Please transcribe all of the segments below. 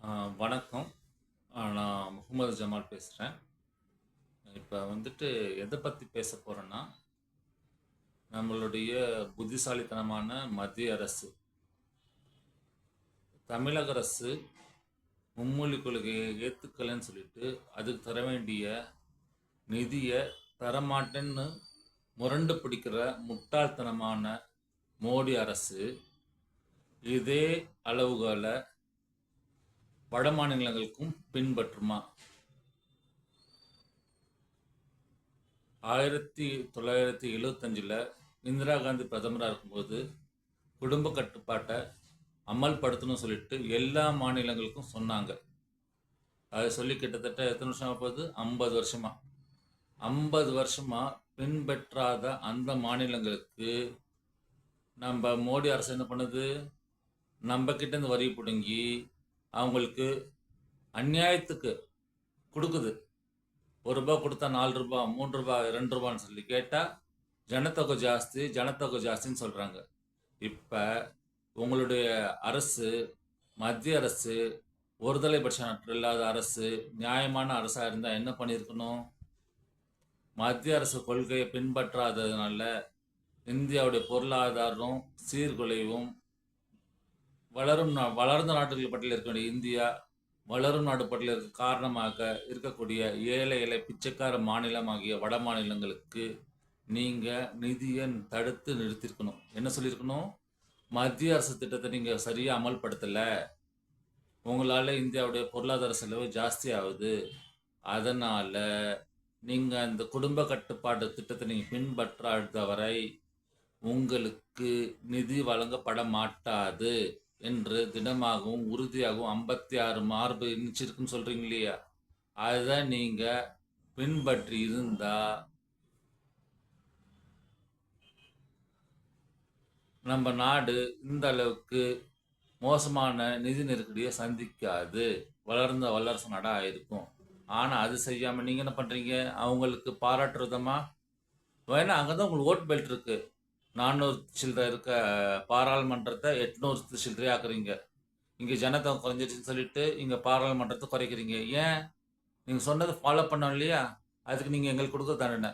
வணக்கம். நான் முகமது ஜமால் பேசுகிறேன் இப்போ வந்துட்டு எதை பற்றி பேச போகிறேன்னா நம்மளுடைய புத்திசாலித்தனமான மத்திய அரசு. தமிழக அரசு மும்மொழி கொள்கையை ஏற்றுக்கலைன்னு சொல்லிட்டு அதுக்கு தர வேண்டிய நிதியை தரமாட்டேன்னு முரண்டு பிடிக்கிற முட்டாள்தனமான மோடி அரசு இதே அளவுகளை வட மாநிலங்களுக்கும் பின்பற்றுமா? ஆயிரத்தி தொள்ளாயிரத்தி எழுவத்தஞ்சில் இந்திரா காந்தி பிரதமராக இருக்கும்போது குடும்ப கட்டுப்பாட்டை அமல்படுத்தணும்னு சொல்லிட்டு எல்லா மாநிலங்களுக்கும் சொன்னாங்க. அதை சொல்லி கிட்டத்தட்ட எத்தனை வருஷமா போகுது? ஐம்பது வருஷமா. ஐம்பது வருஷமாக பின்பற்றாத அந்த மாநிலங்களுக்கு நம்ம மோடி அரசு என்ன பண்ணுது? நம்ம கிட்டேருந்து வரி பிடுங்கி அவங்களுக்கு அநியாயத்துக்கு கொடுக்குது. ஒரு ரூபா கொடுத்தா நாலு ரூபா மூன்று ரூபா ரெண்டு ரூபான்னு சொல்லி கேட்டால் ஜனத்தொகை ஜாஸ்தி ஜனத்தொகை ஜாஸ்தின்னு சொல்கிறாங்க இப்போ உங்களுடைய அரசு மத்திய அரசு ஒருதலை பட்சம் இல்லாத அரசு நியாயமான அரசாக இருந்தால் என்ன பண்ணியிருக்கணும்? மத்திய அரசு கொள்கையை பின்பற்றாததுனால இந்தியாவுடைய பொருளாதாரம் சீர்குலைவும் வளரும் வளர்ந்த நாடுகள் பட்டியல் இருக்கக்கூடிய இந்தியா வளரும் நாடு பட்டியலில் இருக்க காரணமாக இருக்கக்கூடிய ஏழை ஏழை பிச்சைக்கார மாநிலமாகிய வட மாநிலங்களுக்கு நீங்கள் நிதியை தடுத்து நிறுத்திருக்கணும். என்ன சொல்லியிருக்கணும்? மத்திய அரசு திட்டத்தை நீங்கள் சரியாக அமல்படுத்தலை. உங்களால் இந்தியாவுடைய பொருளாதார செலவு ஜாஸ்தி ஆகுது. அதனால் நீங்கள் அந்த குடும்ப கட்டுப்பாடு திட்டத்தை நீங்கள் பின்பற்றாத வரை உங்களுக்கு நிதி வழங்கப்பட மாட்டாது. என்று திடமாகவும் உறுதியாகவும் ஐம்பத்தி ஆறு மார்பு இன்ச் சொல்கிறீங்க சொல்றீங்க இல்லையா? அதை நீங்க பின்பற்றி இருந்தா நம்ம நாடு இந்த அளவுக்கு மோசமான நிதி நெருக்கடியை சந்திக்காது. வளர்ந்த வல்லரசு நாடாக இருக்கும் ஆனால் அது செய்யாமல் நீங்கள் என்ன பண்ணுறீங்க அவங்களுக்கு பாராட்டுறதமா வேணா அங்கே தான் உங்களுக்கு ஓட் பெல்ட் இருக்குது நானூறு சில்லறை இருக்க பாராளுமன்றத்தை எட்நூறு சில்லறை ஆக்குறீங்க இங்கே ஜனத்தொகை குறைஞ்சிருச்சுன்னு சொல்லிட்டு இங்கே பாராளுமன்றத்தை குறைக்கிறீங்க. ஏன்? நீங்கள் சொன்னதை ஃபாலோ பண்ணோம் இல்லையா? அதுக்கு நீங்கள் எங்களுக்கு கொடுக்க தண்டனை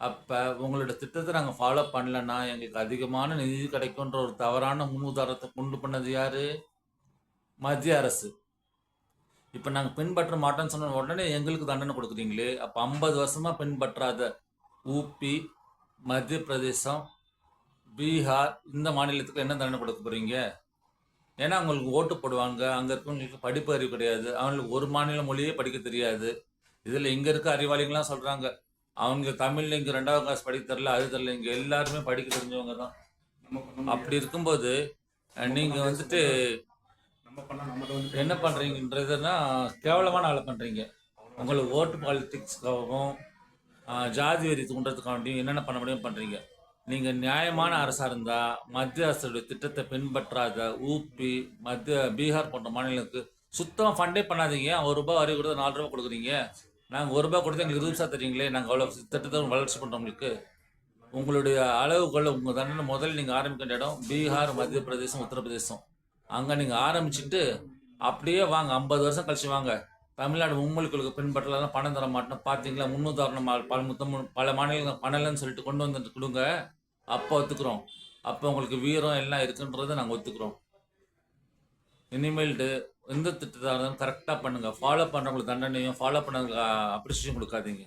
அப்போ உங்களோட திட்டத்தை நாங்கள் ஃபாலோ பண்ணலன்னா எங்களுக்கு அதிகமான நிதி கிடைக்குன்ற ஒரு தவறான முன்னுதாரணத்தை கொண்டு பண்ணது யார்? மத்திய அரசு. இப்போ நாங்கள் பின்பற்ற மாட்டோம்னு சொன்ன உடனே எங்களுக்கு தண்டனை கொடுக்குறீங்களே. அப்போ ஐம்பது வருஷமாக பின்பற்றாத ஊபி மத்திய பிரதேசம் பீகார் இந்த மாநிலத்துக்கு என்ன தண்டனை கொடுக்க போறீங்க? ஏன்னா அவங்களுக்கு ஓட்டு போடுவாங்க அங்கே இருக்கவங்களுக்கு படிப்பு அறிவு கிடையாது. அவங்களுக்கு ஒரு மாநில மொழியே படிக்க தெரியாது. இதில் இங்கே இருக்க அறிவாளிகள்லாம் சொல்கிறாங்க அவங்க தமிழில் இங்கே ரெண்டாவது கிளாஸ் படிக்க தெரில அது தெரில இங்கே எல்லாருமே படிக்க தெரிஞ்சவங்க தான். அப்படி இருக்கும்போது நீங்கள் வந்துட்டு என்ன பண்ணுறீங்கன்றதுன்னா கேவலமான ஆளை பண்ணுறீங்க உங்களுக்கு ஓட்டு பாலிட்டிக்ஸ்க்காகவும் ஜாதி வெறி தூண்டுறதுக்காண்டியும் என்னென்ன பண்ண முடியும் பண்ணுறீங்க நீங்கள் நியாயமான அரசாக இருந்தால் மத்திய அரசுடைய திட்டத்தை பின்பற்றாத ஊபி மத்திய பீகார் போன்ற மாநிலங்களுக்கு சுத்தமாக ஃபண்டே பண்ணாதீங்க. ஒரு ரூபாய் வரி கொடுத்து நாலு ரூபாய் கொடுக்குறீங்க. நாங்கள் ஒரு ரூபாய் கொடுத்தா எங்களுக்கு இருபது தரீங்களே நாங்கள் அவ்வளோ திட்டத்தை வளர்ச்சி பண்ணுறோம் உங்களுக்கு. உங்களுடைய அளவுகள் உங்கள் தண்டனை முதல்ல நீங்கள் ஆரம்பிக்கிற இடம் பீகார் மத்திய பிரதேசம் உத்தரப்பிரதேசம். அங்கே நீங்கள் ஆரம்பிச்சுட்டு அப்படியே வாங்க ஐம்பது வருஷம் கழிச்சு வாங்க. தமிழ்நாடு மும்மொழி பின்பற்றலாம் பணம் தர மாட்டோம். பார்த்தீங்களா முன்னுதாரணம் பல முத்தம் பல மாநிலங்கள் பணலன்னு சொல்லிட்டு கொண்டு வந்துட்டு கொடுங்க. அப்போ ஒத்துக்கிறோம். அப்போ உங்களுக்கு வீரம் எல்லாம் இருக்குன்றதை நாங்கள் ஒத்துக்கிறோம். இனிமேல்ட்டு எந்த திட்டத்தாக இருந்தாலும் கரெக்டாக பண்ணுங்கள் ஃபாலோ பண்ணுறவங்களுக்கு தண்டனையும் ஃபாலோ பண்ண அப்ரிசியேஷன் கொடுக்காதீங்க.